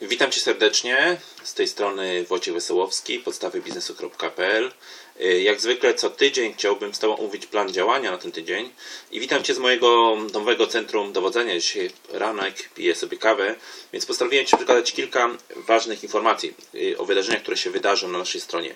Witam Cię serdecznie. Z tej strony Wojciech Wesołowski, podstawybiznesu.pl. Y, Jak zwykle co tydzień chciałbym z Tobą omówić plan działania na ten tydzień. I witam Cię z mojego nowego centrum dowodzenia. Dzisiaj ranek, piję sobie kawę, więc postanowiłem Ci przekazać kilka ważnych informacji y, o wydarzeniach, które się wydarzą na naszej stronie.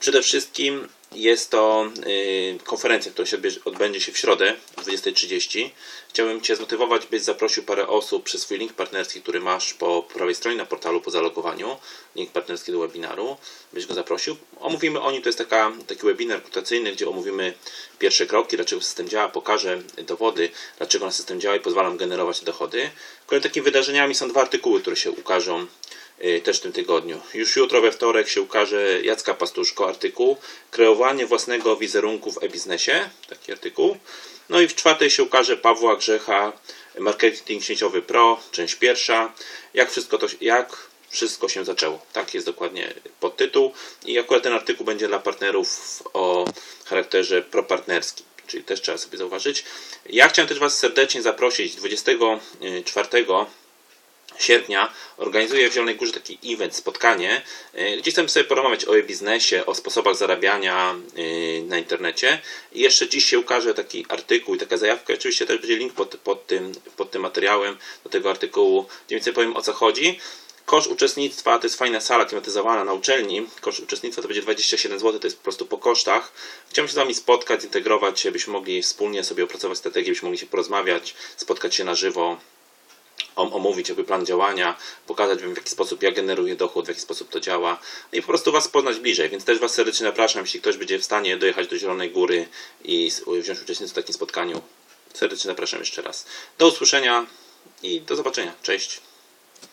Przede wszystkim jest to y, konferencja, która się odbędzie się w środę o 20.30. Chciałbym Cię zmotywować, byś zaprosił parę osób przez swój link partnerski, który masz po prawej stronie na portalu po zalogowaniu. Link partnerski do webinaru. Byś go zaprosił. Omówimy o nim, to jest taka, taki webinar rekrutacyjny, gdzie omówimy pierwsze kroki, dlaczego system działa, pokażę dowody, dlaczego nasz system działa i pozwalam generować dochody. Kolejnymi takimi wydarzeniami są dwa artykuły, które się ukażą też w tym tygodniu. Już jutro we wtorek się ukaże Jacka Pastuszko artykuł Kreowanie własnego wizerunku w e-biznesie, taki artykuł. No i w czwartej się ukaże Pawła Grzecha Marketing Sieciowy Pro, część pierwsza. Jak wszystko, to, jak wszystko się zaczęło. Tak jest dokładnie podtytuł. I akurat ten artykuł będzie dla partnerów o charakterze propartnerskim. Czyli też trzeba sobie zauważyć. Ja chciałem też Was serdecznie zaprosić 24 sierpnia organizuję w Zielonej Górze taki event, spotkanie, y, gdzie chcemy sobie porozmawiać o e-biznesie, o sposobach zarabiania y, na internecie. I jeszcze dziś się ukaże taki artykuł i taka zajawka. Oczywiście też będzie link pod, pod, tym, pod tym materiałem do tego artykułu, gdzie więcej powiem o co chodzi. Koszt uczestnictwa to jest fajna sala klimatyzowana na uczelni. Koszt uczestnictwa to będzie 27 zł, to jest po prostu po kosztach. Chciałbym się z Wami spotkać, zintegrować byśmy mogli wspólnie sobie opracować strategię, byśmy mogli się porozmawiać, spotkać się na żywo, omówić jakby plan działania, pokazać Wam w jaki sposób ja generuję dochód, w jaki sposób to działa i po prostu Was poznać bliżej, więc też Was serdecznie zapraszam, jeśli ktoś będzie w stanie dojechać do Zielonej Góry i wziąć uczestnictwo w takim spotkaniu. Serdecznie zapraszam jeszcze raz. Do usłyszenia i do zobaczenia. Cześć.